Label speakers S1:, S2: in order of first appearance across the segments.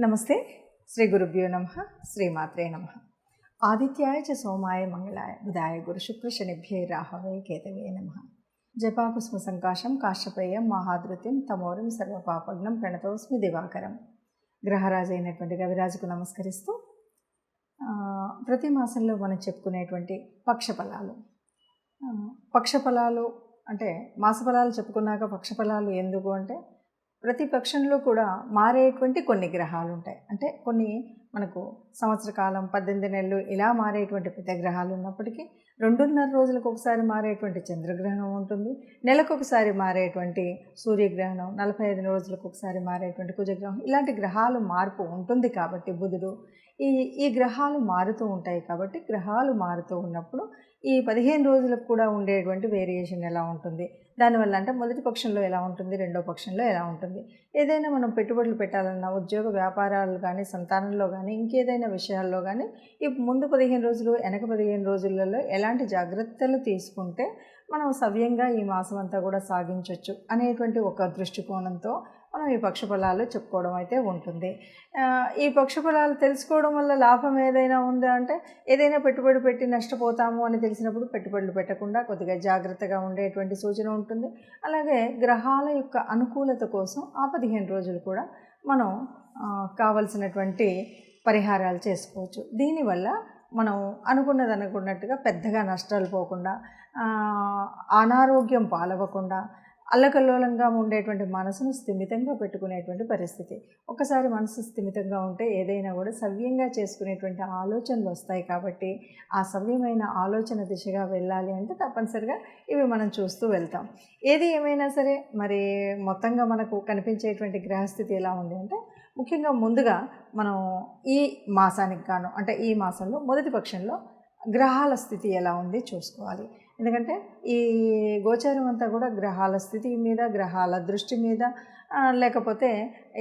S1: నమస్తే. శ్రీ గురుభ్యో నమ. శ్రీమాత్రే నమ. ఆదిత్యాయ చ సోమాయ మంగళాయ బుధాయ గురు శుక్ర శనిభ్యే రాహవే కేతవే నమ. జపాకుస్మ సంకాశం కాశ్యపేయం మహాధృత్యం తమోరం సర్వపాపగ్నం ప్రణతోస్మి దివాకరం. గ్రహరాజు అయినటువంటి కవిరాజుకు నమస్కరిస్తూ ప్రతి మాసంలో మనం చెప్పుకునేటువంటి పక్షఫలాలు. పక్షఫలాలు అంటే మాసఫలాలు చెప్పుకున్నాక పక్షఫలాలు ఎందుకు అంటే ప్రతి పక్షంలో కూడా మారేటువంటి కొన్ని గ్రహాలు ఉంటాయి అంటే కొన్ని మనకు సంవత్సర కాలం పద్దెనిమిది నెలలు ఇలా మారేటువంటి పెద్ద గ్రహాలు ఉన్నప్పటికీ రెండున్నర రోజులకు ఒకసారి మారేటువంటి చంద్రగ్రహణం ఉంటుంది. నెలకు ఒకసారి మారేటువంటి సూర్యగ్రహణం నలభై ఐదు రోజులకు ఒకసారి మారేటువంటి కుజగ్రహం ఇలాంటి గ్రహాలు మార్పు ఉంటుంది కాబట్టి బుధుడు ఈ ఈ గ్రహాలు మారుతూ ఉంటాయి కాబట్టి గ్రహాలు మారుతూ ఉన్నప్పుడు ఈ పదిహేను రోజులకు కూడా ఉండేటువంటి వేరియేషన్ ఎలా ఉంటుంది? దానివల్ల అంటే మొదటి పక్షంలో ఎలా ఉంటుంది? రెండో పక్షంలో ఎలా ఉంటుంది? ఏదైనా మనం పెట్టుబడులు పెట్టాలన్నా ఉద్యోగ వ్యాపారాలు కానీ సంతానంలో కానీ ఇంకేదైనా విషయాల్లో కానీ ఈ ముందు పదిహేను రోజులు వెనక పదిహేను రోజులలో ఎలాంటి జాగ్రత్తలు తీసుకుంటే మనం సవ్యంగా ఈ మాసం అంతా కూడా సాగించవచ్చు అనేటువంటి ఒక దృష్టికోణంతో మనం ఈ పక్షఫలాలు చెప్పుకోవడం అయితే ఉంటుంది. ఈ ఈ పక్షఫలాలు తెలుసుకోవడం వల్ల లాభం ఏదైనా ఉందా అంటే ఏదైనా పెట్టుబడి పెట్టి నష్టపోతాము అని తెలిసినప్పుడు పెట్టుబడులు పెట్టకుండా కొద్దిగా జాగ్రత్తగా ఉండేటువంటి సూచన ఉంటుంది. అలాగే గ్రహాల యొక్క అనుకూలత కోసం ఆ పదిహేను రోజులు కూడా మనం కావలసినటువంటి పరిహారాలు చేసుకోవచ్చు. దీనివల్ల మనం అనుకున్నది అనుకున్నట్టుగా పెద్దగా నష్టాలు పోకుండా అనారోగ్యం పాలవ్వకుండా అల్లకల్లోలంగా ఉండేటువంటి మనసును స్థిమితంగా పెట్టుకునేటువంటి పరిస్థితి. ఒకసారి మనసు స్థిమితంగా ఉంటే ఏదైనా కూడా సవ్యంగా చేసుకునేటువంటి ఆలోచనలు వస్తాయి కాబట్టి ఆ సవ్యమైన ఆలోచన దిశగా వెళ్ళాలి అంటే తప్పనిసరిగా ఇవి మనం చూస్తూ వెళ్తాం. ఏది ఏమైనా సరే మరి మొత్తంగా మనకు కనిపించేటువంటి గ్రహస్థితి ఎలా ఉంది అంటే ముఖ్యంగా ముందుగా మనం ఈ మాసానికి గాను అంటే ఈ మాసంలో మొదటి పక్షంలో గ్రహాల స్థితి ఎలా ఉంది చూసుకోవాలి. ఎందుకంటే ఈ గోచారం అంతా కూడా గ్రహాల స్థితి మీద గ్రహాల దృష్టి మీద లేకపోతే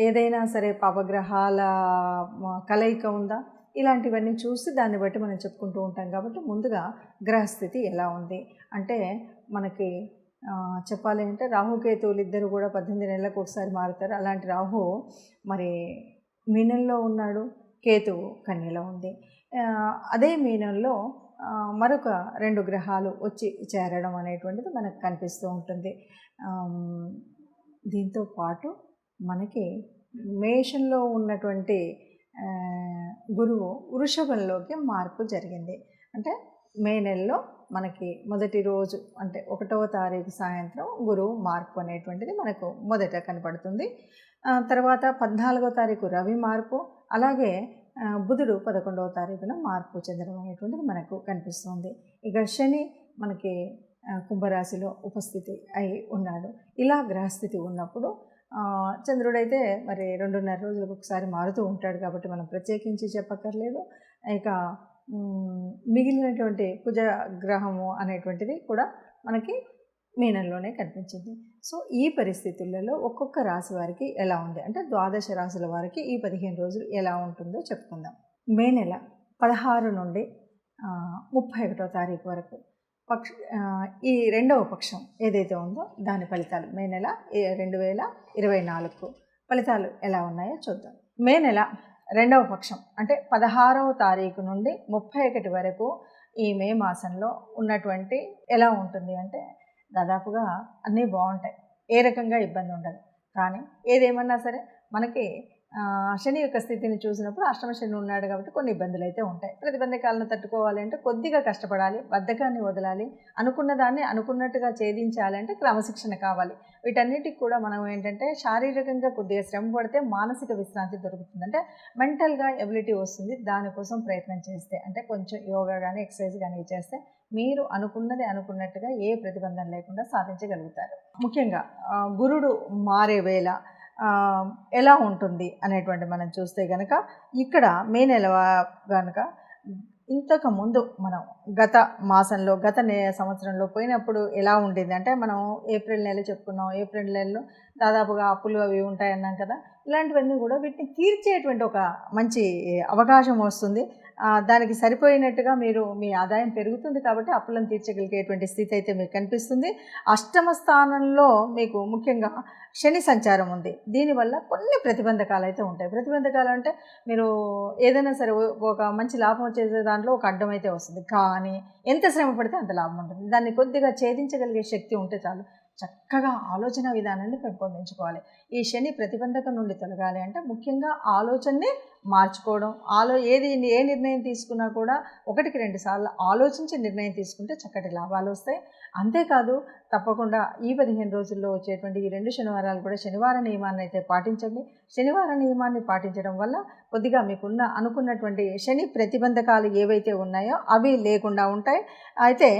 S1: ఏదైనా సరే పాపగ్రహాల కలయిక ఉందా? ఇలాంటివన్నీ చూసి దాన్ని బట్టి మనం చెప్పుకుంటూ ఉంటాం కాబట్టి ముందుగా గ్రహస్థితి ఎలా ఉంది? అంటే మనకి చెప్పాలి అంటే రాహుకేతువులు ఇద్దరు కూడా పద్దెనిమిది నెలలకు ఒకసారి మారుతారు. అలాంటి రాహు మరి మీనంలో ఉన్నాడు కేతువు కన్యలో ఉంది. అదే మీనంలో మరొక రెండు గ్రహాలు వచ్చి చేరడం అనేటువంటిది మనకు కనిపిస్తూ ఉంటుంది. దీంతో పాటు మనకి మేషంలో ఉన్నటువంటి గురువు వృషభంలోకి మార్పు జరిగింది. అంటే మే నెలలో మనకి మొదటి రోజు అంటే ఒకటవ తారీఖు సాయంత్రం గురువు మార్పు అనేటువంటిది మనకు మొదట కనపడుతుంది. తర్వాత పద్నాలుగో తారీఖు రవి మార్పు. అలాగే బుధుడు పదకొండవ తారీఖున మార్పు చెందడం అనేటువంటిది మనకు కనిపిస్తుంది. ఇక శని మనకి కుంభరాశిలో ఉపస్థితి అయి ఉన్నాడు. ఇలా గ్రహస్థితి ఉన్నప్పుడు చంద్రుడైతే మరి రెండున్నర రోజులకు ఒకసారి మారుతూ ఉంటాడు కాబట్టి మనం ప్రత్యేకించి చెప్పక్కర్లేదు. ఇక మిగిలినటువంటి కుజ గ్రహము అనేటువంటిది కూడా మనకి మీనంలోనే కనిపించింది. సో ఈ పరిస్థితులలో ఒక్కొక్క రాశి వారికి ఎలా ఉంది? అంటే ద్వాదశ రాశుల వారికి ఈ పదిహేను రోజులు ఎలా ఉంటుందో చెప్పుకుందాం. మే నెల పదహారు నుండి ముప్పై ఒకటో తారీఖు వరకు పక్ష ఈ రెండవ పక్షం ఏదైతే ఉందో దాని ఫలితాలు. మే నెల ఏ- రెండు వేల ఇరవై నాలుగు ఫలితాలు ఎలా ఉన్నాయో చూద్దాం. మే నెల రెండవ పక్షం అంటే పదహారవ తారీఖు నుండి ముప్పై ఒకటి వరకు ఈ మే మాసంలో ఉన్నటువంటి ఎలా ఉంటుంది అంటే దాదాపుగా అన్నీ బాగుంటాయి. ఏ రకంగా ఇబ్బంది ఉండదు. కానీ ఏదేమన్నా సరే మనకి శని యొక్క స్థితిని చూసినప్పుడు అష్టమ శని ఉన్నాడు కాబట్టి కొన్ని ఇబ్బందులు అయితే ఉంటాయి. ప్రతిబంధకాలను తట్టుకోవాలి అంటే కొద్దిగా కష్టపడాలి బద్ధకాన్ని వదలాలి అనుకున్న దాన్ని అనుకున్నట్టుగా ఛేదించాలి అంటే క్రమశిక్షణ కావాలి. వీటన్నిటికి కూడా మనం ఏంటంటే శారీరకంగా కొద్దిగా శ్రమ పడితే మానసిక విశ్రాంతి దొరుకుతుంది. అంటే మెంటల్గా ఎబిలిటీ వస్తుంది. దానికోసం ప్రయత్నం చేస్తే అంటే కొంచెం యోగా కానీ ఎక్సర్సైజ్ కానీ చేస్తే మీరు అనుకున్నది అనుకున్నట్టుగా ఏ ప్రతిబంధం లేకుండా సాధించగలుగుతారు. ముఖ్యంగా గురుడు మారే వేళ ఎలా ఉంటుంది అనేటువంటి మనం చూస్తే కనుక ఇక్కడ మే నెల కనుక ఇంతకు ముందు మనం గత మాసంలో గత నే సంవత్సరంలో పోయినప్పుడు ఎలా ఉండేది? అంటే మనం ఏప్రిల్ నెల చెప్పుకున్నాం. ఏప్రిల్ నెలలో దాదాపుగా అప్పులు అవి ఉంటాయన్నాం కదా. ఇలాంటివన్నీ కూడా వీటిని తీర్చేటువంటి ఒక మంచి అవకాశం వస్తుంది. దానికి సరిపోయినట్టుగా మీరు మీ ఆదాయం పెరుగుతుంది కాబట్టి అప్పులను తీర్చగలిగేటువంటి స్థితి అయితే మీకు కనిపిస్తుంది. అష్టమ స్థానంలో మీకు ముఖ్యంగా శని సంచారం ఉంది. దీనివల్ల కొన్ని ప్రతిబంధకాలు అయితే ఉంటాయి. ప్రతిబంధకాలు అంటే మీరు ఏదైనా సరే ఒక మంచి లాభం వచ్చేసే దాంట్లో ఒక అడ్డం అయితే వస్తుంది. కానీ ఎంత శ్రమ పడితే అంత లాభం ఉంటుంది. దాన్ని కొద్దిగా ఛేదించగలిగే శక్తి ఉంటే చాలు. చక్కగా ఆలోచన విధానాన్ని పెంపొందించుకోవాలి. ఈ శని ప్రతిబంధకం నుండి తొలగాలి అంటే ముఖ్యంగా ఆలోచనని మార్చుకోవడం. ఆలో ఏది ఏ నిర్ణయం తీసుకున్నా కూడా ఒకటికి రెండు సార్లు ఆలోచించి నిర్ణయం తీసుకుంటే చక్కటి లాభాలు వస్తాయి. అంతేకాదు తప్పకుండా ఈ పదిహేను రోజుల్లో వచ్చేటువంటి ఈ రెండు శనివారాలు కూడా శనివార నియమాన్ని అయితే పాటించండి. శనివార నియమాన్ని పాటించడం వల్ల కొద్దిగా మీకున్న అనుకున్నటువంటి శని ప్రతిబంధకాలు ఏవైతే ఉన్నాయో అవి లేకుండా ఉంటాయి. అయితే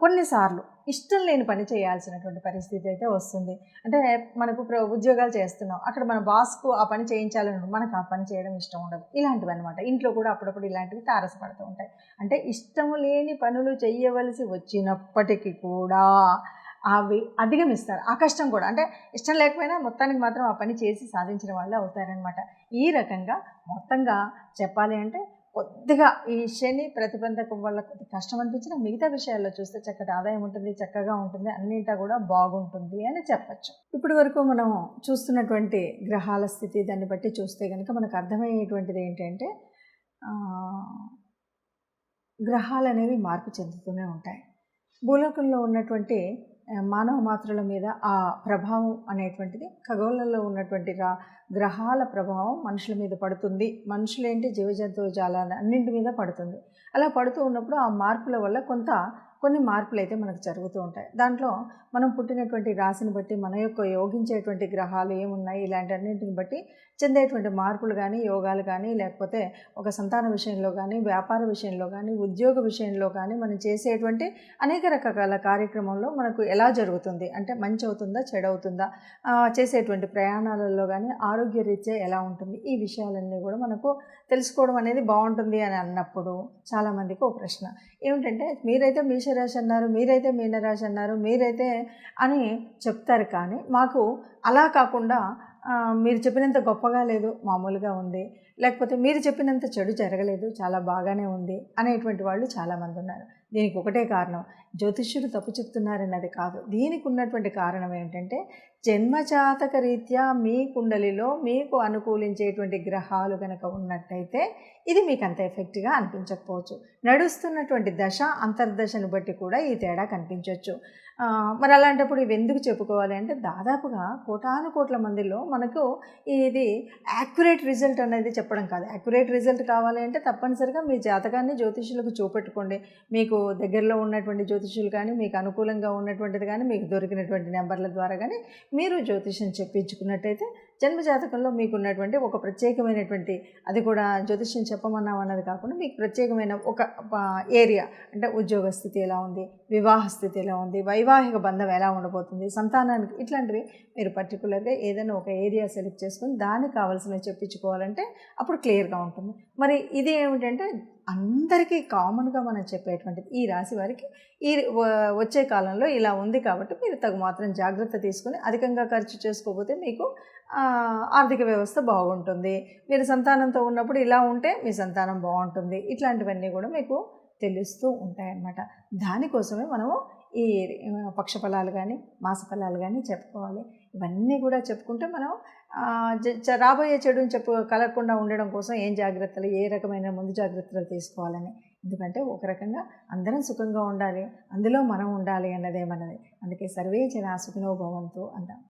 S1: కొన్నిసార్లు ఇష్టం లేని పని చేయాల్సినటువంటి పరిస్థితి అయితే వస్తుంది. అంటే మనకు ప్ర- ఉద్యోగాలు చేస్తున్నాం. అక్కడ మన బాస్కు ఆ పని చేయించాలని మనకు ఆ పని చేయడం ఇష్టం ఉండదు. ఇలాంటివి అనమాట ఇంట్లో కూడా అప్పుడప్పుడు ఇలాంటివి తారసపడుతూ ఉంటాయి. అంటే ఇష్టం లేని పనులు చేయవలసి వచ్చినప్పటికీ కూడా అవి అధిగమిస్తారు. ఆ కష్టం కూడా. అంటే ఇష్టం లేకపోయినా మొత్తానికి మాత్రం ఆ పని చేసి సాధించిన వాళ్ళే అవుతారనమాట ఈ రకంగా మొత్తంగా చెప్పాలి అంటే కొద్దిగా ఈ శని ప్రతిబంధకం వల్ల కొద్ది కష్టం అనిపించిన మిగతా విషయాల్లో చూస్తే చక్కటి ఆదాయం ఉంటుంది చక్కగా ఉంటుంది అన్నింటా కూడా బాగుంటుంది అని చెప్పచ్చు. ఇప్పటి వరకు మనం చూస్తున్నటువంటి గ్రహాల స్థితి దాన్ని బట్టి చూస్తే కనుక మనకు అర్థమయ్యేటువంటిది ఏంటంటే గ్రహాలు అనేవి మార్పు చెందుతూనే ఉంటాయి. భూలోకంలో ఉన్నటువంటి మానవ మాత్రల మీద ఆ ప్రభావం అనేటువంటిది ఖగోళంలో ఉన్నటువంటి రా గ్రహాల ప్రభావం మనుషుల మీద పడుతుంది. మనుషులేంటి? జీవజంతువు జాలాన్ని అన్నింటి మీద పడుతుంది. అలా పడుతూ ఉన్నప్పుడు ఆ మార్పుల వల్ల కొంత కొన్ని మార్పులు అయితే మనకు జరుగుతూ ఉంటాయి. దాంట్లో మనం పుట్టినటువంటి రాశిని బట్టి మన యొక్క యోగించేటువంటి గ్రహాలు ఏమున్నాయి ఇలాంటి అన్నింటిని బట్టి చెందేటువంటి మార్పులు కానీ యోగాలు కానీ లేకపోతే ఒక సంతాన విషయంలో కానీ వ్యాపార విషయంలో కానీ ఉద్యోగ విషయంలో కానీ మనం చేసేటువంటి అనేక రకాల కార్యక్రమంలో మనకు ఎలా జరుగుతుంది? అంటే మంచి అవుతుందా చెడవుతుందా చేసేటువంటి ప్రయాణాలలో కానీ ఆరోగ్య రీత్యా ఎలా ఉంటుంది? ఈ విషయాలన్నీ కూడా మనకు తెలుసుకోవడం అనేది బాగుంటుంది అని అన్నప్పుడు చాలామందికి ఒక ప్రశ్న. ఏమిటంటే మీరైతే మేషరాశి అన్నారు మీరైతే మీనరాశి అన్నారు మీరైతే అని చెప్తారు. కానీ మాకు అలా కాకుండా మీరు చెప్పినంత గొప్పగా లేదు మామూలుగా ఉంది. లేకపోతే మీరు చెప్పినంత చెడు జరగలేదు చాలా బాగానే ఉంది అనేటువంటి వాళ్ళు చాలామంది ఉన్నారు. దీనికి ఒకటే కారణం జ్యోతిష్యుడు తప్పు చెప్తున్నారన్నది కాదు. దీనికి ఉన్నటువంటి కారణం ఏంటంటే జన్మజాతక రీత్యా మీ కుండలిలో మీకు అనుకూలించేటువంటి గ్రహాలు కనుక ఉన్నట్టయితే ఇది మీకు అంత ఎఫెక్ట్గా అనిపించకపోవచ్చు. నడుస్తున్నటువంటి దశ అంతర్దశను బట్టి కూడా ఈ తేడా కనిపించవచ్చు మరి అలాంటప్పుడు ఇవి ఎందుకు చెప్పుకోవాలి అంటే దాదాపుగా కోటాను కోట్ల మందిలో మనకు ఇది యాక్యురేట్ రిజల్ట్ అనేది చెప్పడం కాదు. యాక్యురేట్ రిజల్ట్ కావాలి అంటే తప్పనిసరిగా మీ జాతకాన్ని జ్యోతిష్యులకు చూపెట్టుకోండి. మీకు దగ్గరలో ఉన్నటువంటి జ్యోతిష్యులు కానీ మీకు అనుకూలంగా ఉన్నటువంటిది కానీ మీకు దొరికినటువంటి నెంబర్ల ద్వారా కానీ మీరు జ్యోతిష్యం చెప్పించుకున్నట్టయితే జన్మ జాతకంలో మీకు ఉన్నటువంటి ఒక ప్రత్యేకమైనటువంటి అది కూడా జ్యోతిష్యం చెప్పమన్నాం అన్నది కాకుండా మీకు ప్రత్యేకమైన ఒక ఏరియా అంటే ఉద్యోగ స్థితి ఎలా ఉంది వివాహ స్థితి ఎలా ఉంది వైవాహిక బంధం ఎలా ఉండబోతుంది సంతానానికి ఇట్లాంటివి మీరు పర్టికులర్గా ఏదైనా ఒక ఏరియా సెలెక్ట్ చేసుకొని దానికి కావాల్సినవి చెప్పించుకోవాలంటే అప్పుడు క్లియర్గా ఉంటుంది. మరి ఇది ఏమిటంటే అందరికీ కామన్గా మనం చెప్పేటువంటిది. ఈ రాశి వారికి ఈ వ- వచ్చే కాలంలో ఇలా ఉంది కాబట్టి మీరు తగు మాత్రం జాగ్రత్త తీసుకొని అధికంగా ఖర్చు చేసుకోకపోతే మీకు ఆర్థిక వ్యవస్థ బాగుంటుంది. మీరు సంతానంతో ఉన్నప్పుడు ఇలా ఉంటే మీ సంతానం బాగుంటుంది. ఇట్లాంటివన్నీ కూడా మీకు తెలుస్తూ ఉంటాయన్నమాట. దానికోసమే మనము ఈ పక్షఫలాలు పక్ష ఫలాలు కానీ మాస ఫలాలు కానీ చెప్పుకోవాలి. ఇవన్నీ కూడా చెప్పుకుంటే మనం రాబోయే చెడుని చెప్పు కలగకుండా ఉండడం కోసం ఏం జాగ్రత్తలు ఏ రకమైన ముందు జాగ్రత్తలు తీసుకోవాలని. ఎందుకంటే ఒక రకంగా అందరం సుఖంగా ఉండాలి. అందులో మనం ఉండాలి అన్నదే మనది. అందుకే సర్వే జన సుఖినోభవంతో అంటాం.